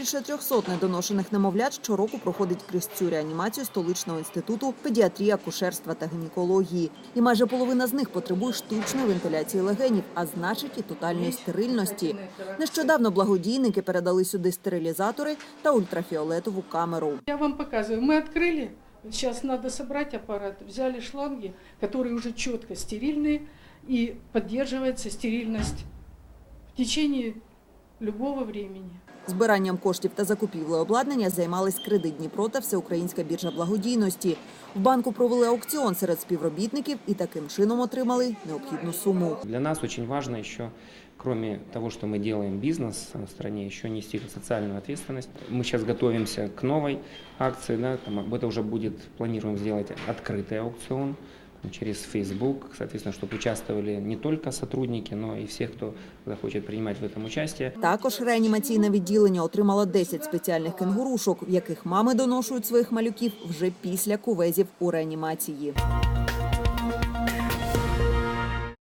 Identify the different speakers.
Speaker 1: Більше 300 недоношених немовлят щороку проходить крізь цю реанімацію столичного інституту педіатрії, акушерства та гінекології. І майже половина з них потребує штучної вентиляції легенів, а значить і тотальної стерильності. Нещодавно благодійники передали сюди стерилізатори та ультрафіолетову камеру.
Speaker 2: Я вам показываю. Мы открыли. Сейчас надо собрать аппарат. Взяли шланги, которые уже четко стерильные, и поддерживается стерильность в течение любого времени.
Speaker 1: Збиранням коштів та закупівлею обладнання займались кредит Дніпро та Всеукраїнська біржа благодійності. В банку провели аукціон серед співробітників і таким чином отримали необхідну суму.
Speaker 3: Для нас очень важно еще, кроме того, что мы делаем бизнес в стране, еще нести социальную ответственность. Мы сейчас готовимся к новой акции, да, там, это уже будет, планируем сделать открытый аукцион через Facebook, соответственно, чтобы участвовали не только сотрудники, но и всех, кто захочет принимать в этом участие.
Speaker 1: Також реанімаційне відділення отримало 10 спеціальних кенгурушок, в яких мами доношують своїх малюків вже після кувезів у реанімації.